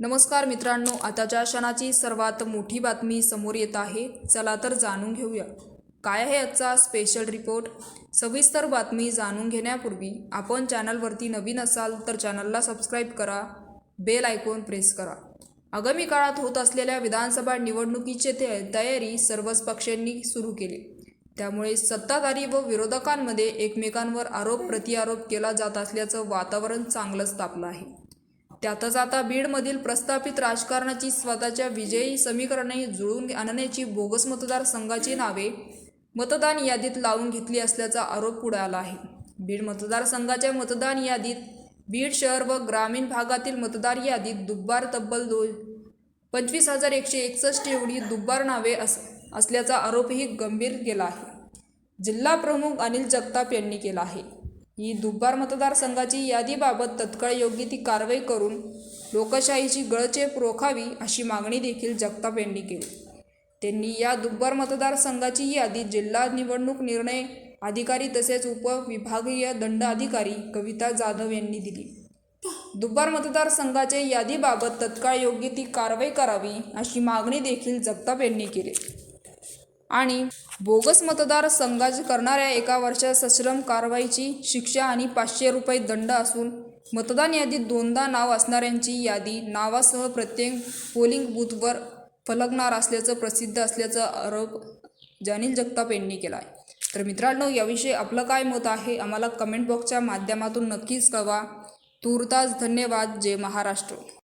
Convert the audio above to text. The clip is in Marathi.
नमस्कार मित्रांनो आताच्या क्षणाची सर्वात मोठी बातमी समोर येत आहे. चला तर जाणून घेऊया. काय आहे आजचा स्पेशल रिपोर्ट सविस्तर बातमी जाणून घेण्यापूर्वी आपण चॅनलवरती नवीन असाल तर चॅनलला सबस्क्राईब करा बेल आयकॉन प्रेस करा. आगामी काळात होत असलेल्या विधानसभा निवडणुकीची ते- तयारी सर्वच पक्षांनी सुरू केली. त्यामुळे सत्ताधारी व विरोधकांमध्ये एकमेकांवर आरोप प्रतिआरोप केला जात असल्याचं वातावरण चांगलंच तापलं आहे. त्यातच आता बीडमधील प्रस्थापित राजकारणाची स्वतःच्या विजयी समीकरणे जुळून आणण्याची बोगस मतदारसंघाची नावे मतदान यादीत लावून घेतली असल्याचा आरोप पुढे आला आहे. बीड मतदारसंघाच्या मतदान यादीत बीड शहर व ग्रामीण भागातील मतदार यादीत दुब्बार तब्बल दो पंचवीस हजार एकशे एकसष्ट एवढी दुब्बार नावे अस असल्याचा आरोपही गंभीर केला आहे. जिल्हा प्रमुख अनिल जगताप यांनी केला आहे. ही दुब्बार मतदारसंघाची यादीबाबत तत्काळ योग्य ती कारवाई करून लोकशाहीची गळचेप रोखावी अशी मागणी देखील जगताप यांनी केली. त्यांनी या दुब्बार मतदारसंघाची यादी जिल्हा निवडणूक निर्णय अधिकारी तसेच उपविभागीय दंड अधिकारी कविता जाधव यांनी दिली. दुब्बार मतदारसंघाच्या यादीबाबत तत्काळ योग्य ती कारवाई करावी अशी मागणी देखील जगताप यांनी केली. आणि बोगस मतदार संघाज करणाऱ्या एका वर्षात सश्रम कारवाईची शिक्षा आणि पाचशे रुपये दंड असून मतदान यादीत दोनदा नाव असणाऱ्यांची यादी नावासह प्रत्येक पोलिंग बूथवर फलकणार असल्याचं प्रसिद्ध असल्याचा आरोप जानील जगताप यांनी केला आहे तर मित्रांनो याविषयी आपलं काय मत आहे आम्हाला कमेंट बॉक्सच्या माध्यमातून नक्कीच कळवा. तूर्तास धन्यवाद. जय महाराष्ट्र.